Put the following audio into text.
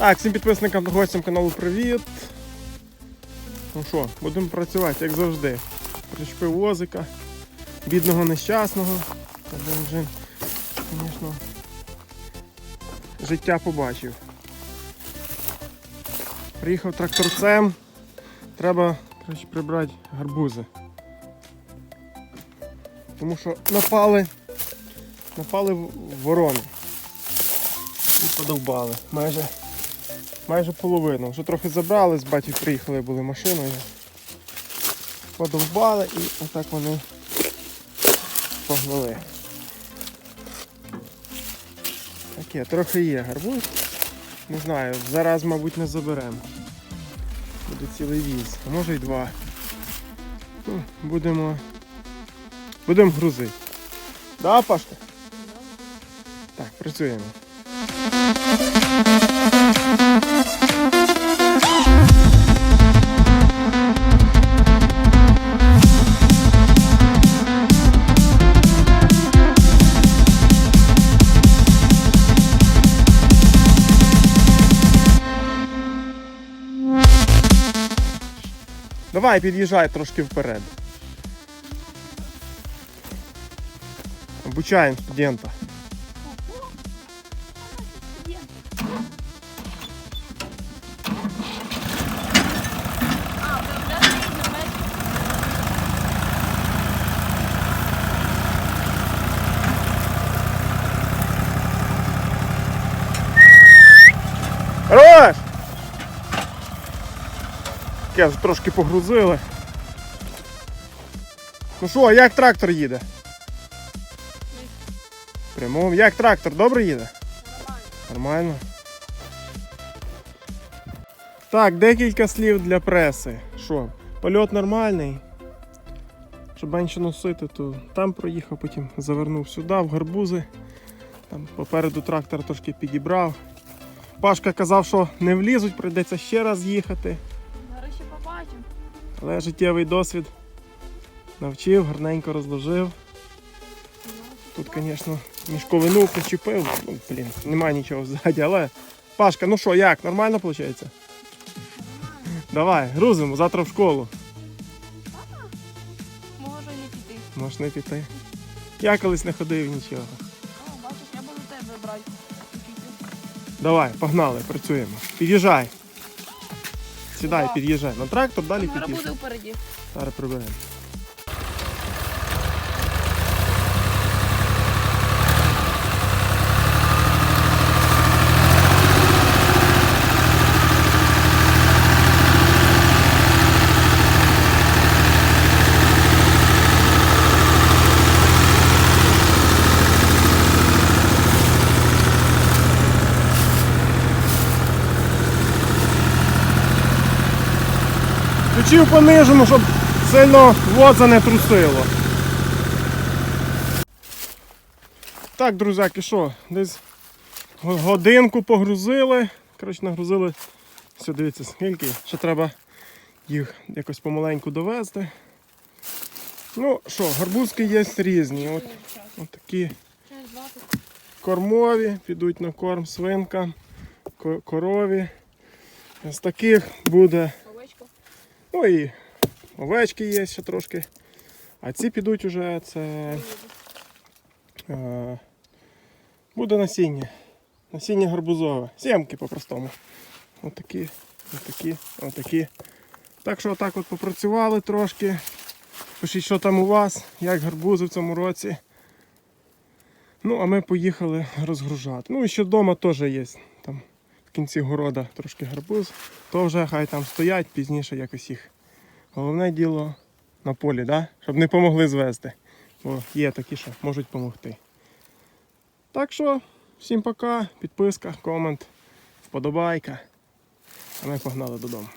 Так, всім підписникам та гостям каналу привіт. Ну що, будемо працювати, як завжди. Причепив возика, бідного нещасного. Бензин, звісно, життя побачив. Приїхав тракторцем. Треба коротше, прибрати гарбузи. Тому що напали, напали ворони. І подовбали. Майже, майже половину. Вже трохи забрали, з батьків приїхали, були машиною. Подовбали і отак вони погнали. Таке, трохи є гарбуз. Не знаю, зараз, мабуть, не заберемо. Буде цілий віз, а може й два. Ну, будемо. Будемо грузити. Да, Пашка? Так, працюємо. Давай, під'їжджай трошки вперед. Обучаємо студента. Хорош! Вже трошки погрузили. Ну що, як трактор їде? Прямом. Як трактор добре їде? Нормально. Так, декілька слів для преси. Що, польот нормальний. Щоб менше носити, то там проїхав, потім завернув сюди, в гарбузи. Там попереду трактор трошки підібрав. Пашка казав, що не влізуть, прийдеться ще раз їхати. Зараз ще побачимо. Але життєвий досвід навчив, гарненько розложив. Тут, звісно, мішковину причепив. Ну, блін, немає нічого ззаді, але. Пашка, ну що, як? Нормально виходить? Давай, грузимо, завтра в школу. Можу не піти. Можеш не піти. Я колись не ходив нічого. Давай, погнали, працюємо. Під'їжджай. Сідай, під'їжджай. На трактор далі Зараз буде під'їжджай. впереді. Зараз приберемо. Включив понижену, щоб сильно воза не трусило. Так, друзяки, що, десь годинку погрузили. Коротше, нагрузили. Все, дивіться, скільки. Ще треба їх якось помаленьку довезти. Ну що, гарбузки є різні. От, от такі кормові, підуть на корм свинкам, ко- корові. З таких буде. Ну і овечки є ще трошки. А ці підуть уже це е, буде насіння. Насіння гарбузове. Сімки по-простому. Отакі, отакі, отакі. Так що отак от попрацювали трошки. Пишіть, що там у вас, як гарбузи в цьому році. Ну, а ми поїхали розгружати. Ну і ще вдома теж є. В кінці города трошки гарбуз. То вже хай там стоять, пізніше якось їх. Головне діло на полі, да? щоб не помогли звезти. Бо є такі, що можуть допомогти. Так що, всім пока, підписка, комент, вподобайка. А ми погнали додому.